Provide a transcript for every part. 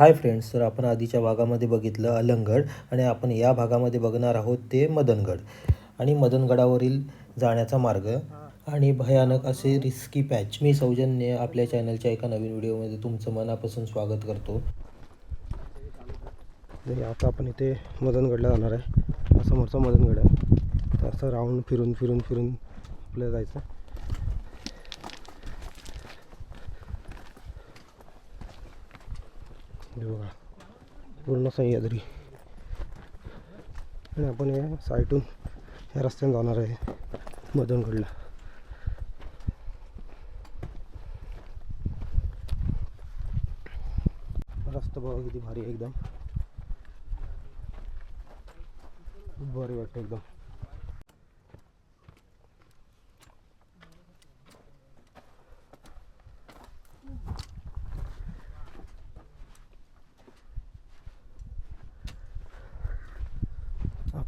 Hi friends तर आपण आधीच्या भागामध्ये बघितलं अलंगड आणि आपण या भागामध्ये बघणार आहोत ते मदनगड. आणि मदनगडावरील जाण्याचा मार्ग आणि भयानक असे रिस्की पॅच मी सौजन्य आपल्या चॅनलच्या एका नवीन व्हिडिओमध्ये तुमचं मनापासून स्वागत करतो. नाही आता आपण इथे मदनगडला जाणार आहे. हा समोरचा मदनगड आहे. तर असं राऊंड फिरून फिरून फिरून आपल्याला जायचं बघा पूर्ण सह्याद्री आणि आपण या साईटून या रस्त्याने जाणार आहे मदनगडला. रस्ता बघा किती भारी आहे एकदम. भारी वाटतं एकदम.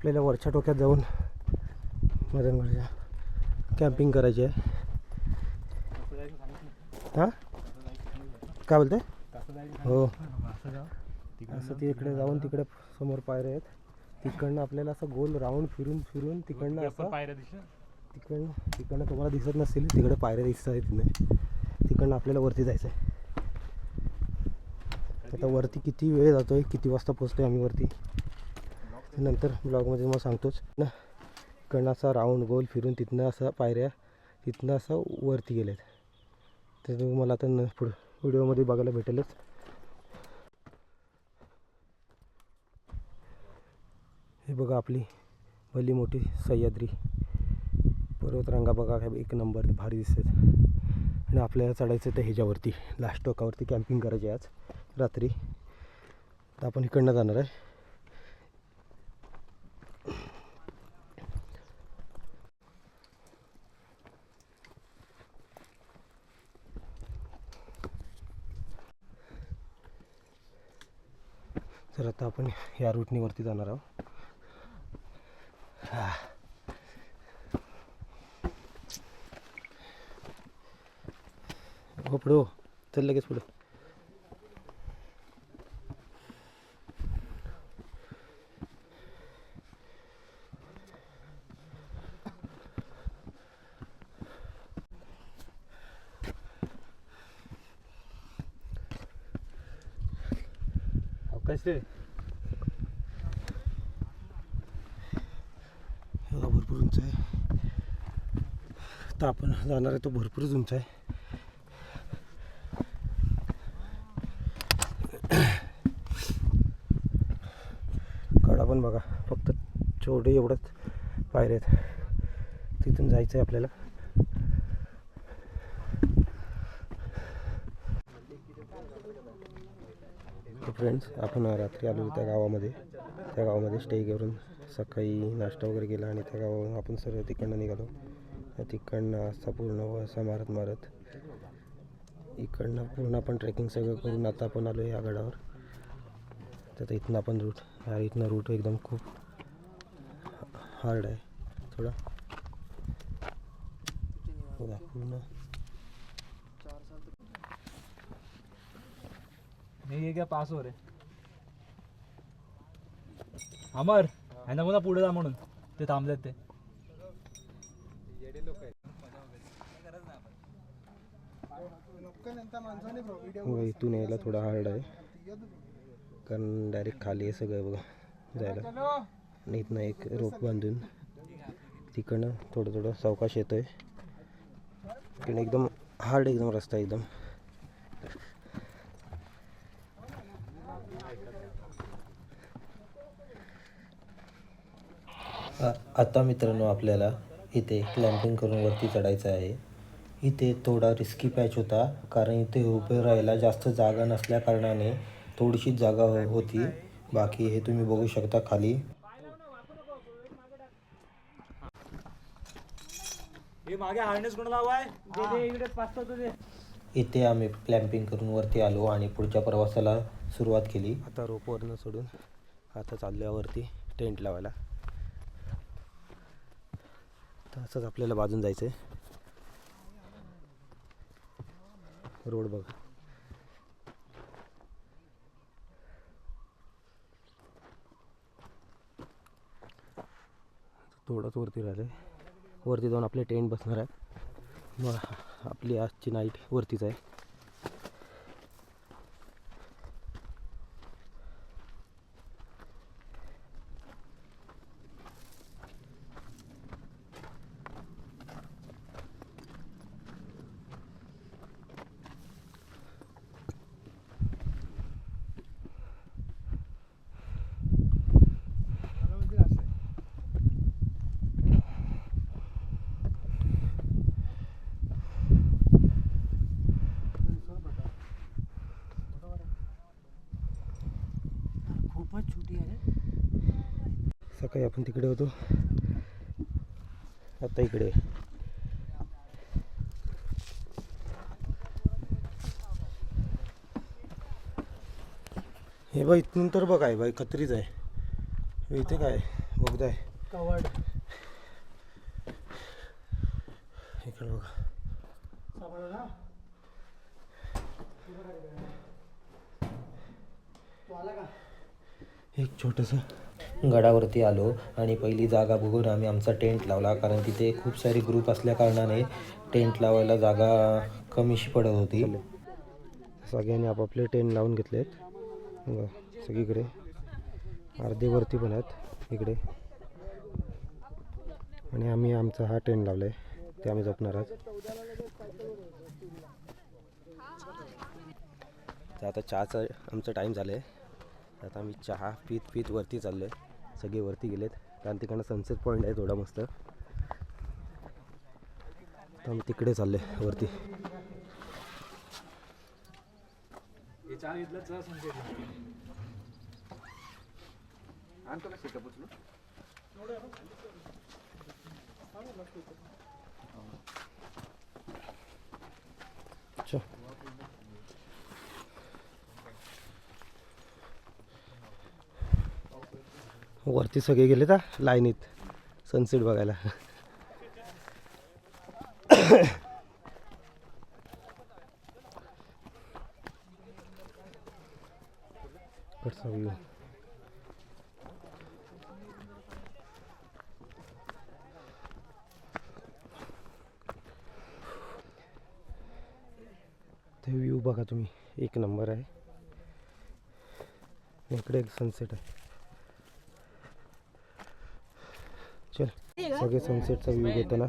आपल्याला वरच्या टोक्यात जाऊन मदनगडच्या कॅम्पिंग करायची आहे. हां? काय बोलते हो. असं तिकडे जाऊन तिकडे समोर पायऱ्या आहेत. तिकडनं आपल्याला असं गोल राऊंड फिरून फिरून तिकडनं असं तिकडनं तिकडनं तुम्हाला दिसत नसतील तिकडे पायऱ्या दिसत आहेत तिथे. तिकडनं आपल्याला वरती जायचं आहे आता वरती किती वेळ जातो आहे किती वाजता पोचतो आम्ही वरती? नंतर ब्लॉगमध्ये मग सांगतोच. ना इकडनं असा राऊंड गोल फिरून तिथनं असा पायऱ्या तिथनं असं वरती गेलेत. ते तुम्ही मला आता न पुढं व्हिडिओमध्ये बघायला भेटेलच. हे बघा आपली भली मोठी सह्याद्री. पर्वतरांगा बघा काय एक नंबर भारी दिसतात. आणि आपल्याला चढायचं तर ह्याच्यावरती लास्ट टोकावरती कॅम्पिंग करायची आहे आज रात्री. तर आपण इकडनं जाणार आहे. तर आता आपण या रूटनी वरती जाणार आहोत. हो. पुढे हो. चल लगेच पुढे. कसे भरपूर उंच आहे. तर आपण जाणार आहे तो भरपूरच उंच आहे. कडा पण बघा फक्त छोटे एवढंच पायऱ्या आहेत तिथून जायचं आहे आपल्याला. फ्रेंड्स आपण रात्री आलो त्या गावामध्ये. त्या गावामध्ये स्टे करून सकाळी नाश्ता वगैरे केला आणि त्या गावावरून आपण सर्व तिकडनं निघालो. तिकडनं असा पूर्ण वसा मारत मारत इकडनं पूर्ण आपण ट्रेकिंग सगळं करून आता आपण आलो या गडावर. तर इथनं आपण रूट हा इथनं रूट एकदम खूप हार्ड आहे. थोडा. पूर्ण मी ये क्या पास हो रे अमर ह्यांना पुन्हा पुढे जा म्हणून. ते थांबलेत ते. हो, इथून यायला थोडा हार्ड आहे. कारण डायरेक्ट खाली आहे सगळं बघा जायला. आणि इथनं एक रोप बांधून तिकडनं थोडं थोडं सावकाश येतोय. आहे एकदम हार्ड एकदम रस्ता एकदम. आता मित्रांनो आपल्याला इथे क्लॅम्पिंग करून वरती चढायचं आहे. इथे थोडा रिस्की पॅच होता कारण इथे उभे राहायला जास्त जागा नसल्या कारणाने थोडीशीच जागा हो- होती. बाकी हे तुम्ही बघू शकता खाली. हे इथे आम्ही क्लॅम्पिंग करून वरती आलो आणि पुढच्या प्रवासाला सुरुवात केली. आता रोपवरनं सोडून आता चालल्यावरती टेंट लावायला. तसंच असंच आपल्याला बाजून जायचं आहे रोड बघा. थोडंच वरती राहिलं आहे वरती जाऊन आपले टेंट बसणार आहे मग आपली आजची नाईट वरतीच आहे. सकाळी आपण तिकडे होतो. आता इकडे. हे बाई इथून तर बघ आहे बाई खत्रीच आहे. इथे काय बघताय. कवड. इकडे बघा. एक छोटंसं. गडावरती आलो आणि पहिली जागा बघून आम्ही आमचा टेंट लावला कारण तिथे खूप सारे ग्रुप असल्याकारणाने टेंट लावायला जागा कमीशी पडत होती. सगळ्यांनी आपापले टेंट लावून घेतलेत. सगळीकडे. अर्धे वरती पण आहेत इकडे. आणि आम्ही आमचा हा टेंट लावला आहे ते आम्ही जपणार आहोत. आता चहाचा आमचा टाईम झालं आहे आता आम्ही चहा पीत पीत वरती चाललो आहे सगळे वरती गेलेत. कारण तिकडनं सनसेट पॉईंट आहे थोडा मस्त. तर आम्ही तिकडे चाललो वरती. अच्छा वरती सगळे गेले का लाईनीत. सनसेट बघायला. ते व्ह्यू बघा तुम्ही. एक नंबर आहे. इकडे एक सनसेट आहे. चल सगळे सनसेटचा व्ह्यू घेताना.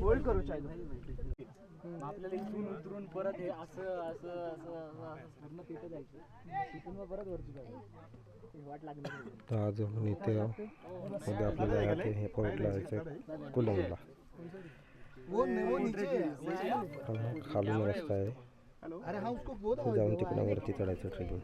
होल्ड करू आपल्याला इथून उतरून परत हे असं असं असं पूर्ण तिथं जायचं. तिथून मग परत वरती जायचं. वाट लागली. तर आज आपण इथे आहो. उद्या आपल्याला हे आहे हा। खालून रस्ता आहे जाऊन तिकडं वरती चढायचं ट्रेकिंग